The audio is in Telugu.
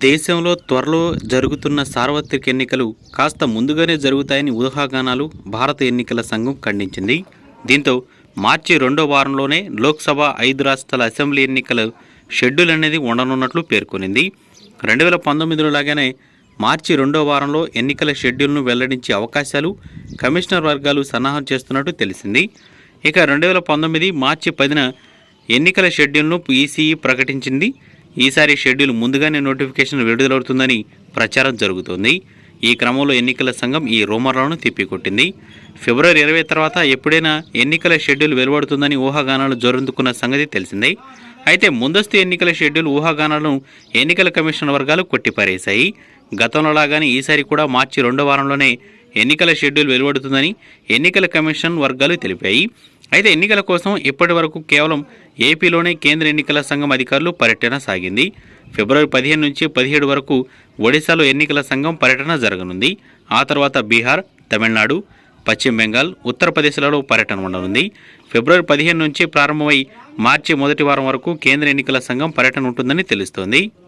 దేశంలో త్వరలో జరుగుతున్న సార్వత్రిక ఎన్నికలు కాస్త ముందుగానే జరుగుతాయని ఊహాగానాలు భారత ఎన్నికల సంఘం ఖండించింది. దీంతో మార్చి రెండో వారంలోనే లోక్సభ ఐదు రాష్ట్రాల అసెంబ్లీ ఎన్నికల షెడ్యూల్ అనేది ఉండనున్నట్లు పేర్కొనింది. రెండు వేల పంతొమ్మిదిలో లాగానే మార్చి రెండో వారంలో ఎన్నికల షెడ్యూల్ను వెల్లడించే అవకాశాలు కమిషనర్ వర్గాలు సన్నాహం చేస్తున్నట్టు తెలిసింది. ఇక రెండు వేల పంతొమ్మిది మార్చి పదిన ఎన్నికల షెడ్యూల్ను ఈసీఈ ప్రకటించింది. ఈసారి షెడ్యూల్ ముందుగానే నోటిఫికేషన్ విడుదలవుతుందని ప్రచారం జరుగుతోంది. ఈ క్రమంలో ఎన్నికల సంఘం ఈ రూమర్లను తిప్పికొట్టింది. ఫిబ్రవరి ఇరవై తర్వాత ఎప్పుడైనా ఎన్నికల షెడ్యూల్ వెలువడుతుందని ఊహాగానాలు జోరందుకున్న సంగతి తెలిసిందే. అయితే ముందస్తు ఎన్నికల షెడ్యూల్ ఊహాగానాలను ఎన్నికల కమిషన్ వర్గాలు కొట్టిపారేశాయి. గతంలో లాగానే ఈసారి కూడా మార్చి రెండో వారంలోనే ఎన్నికల షెడ్యూల్ వెలువడుతుందని ఎన్నికల కమిషన్ వర్గాలు తెలిపాయి. అయితే ఎన్నికల కోసం ఇప్పటి వరకు కేవలం ఏపీలోనే కేంద్ర ఎన్నికల సంఘం అధికారులు పర్యటన సాగింది. ఫిబ్రవరి పదిహేను నుంచి పదిహేడు వరకు ఒడిశాలో ఎన్నికల సంఘం పర్యటన జరగనుంది. ఆ తర్వాత బీహార్ తమిళనాడు పశ్చిమ బెంగాల్ ఉత్తరప్రదేశ్లలో పర్యటన ఉండనుంది. ఫిబ్రవరి పదిహేను నుంచి ప్రారంభమై మార్చి మొదటి వారం వరకు కేంద్ర ఎన్నికల సంఘం పర్యటన ఉంటుందని తెలుస్తోంది.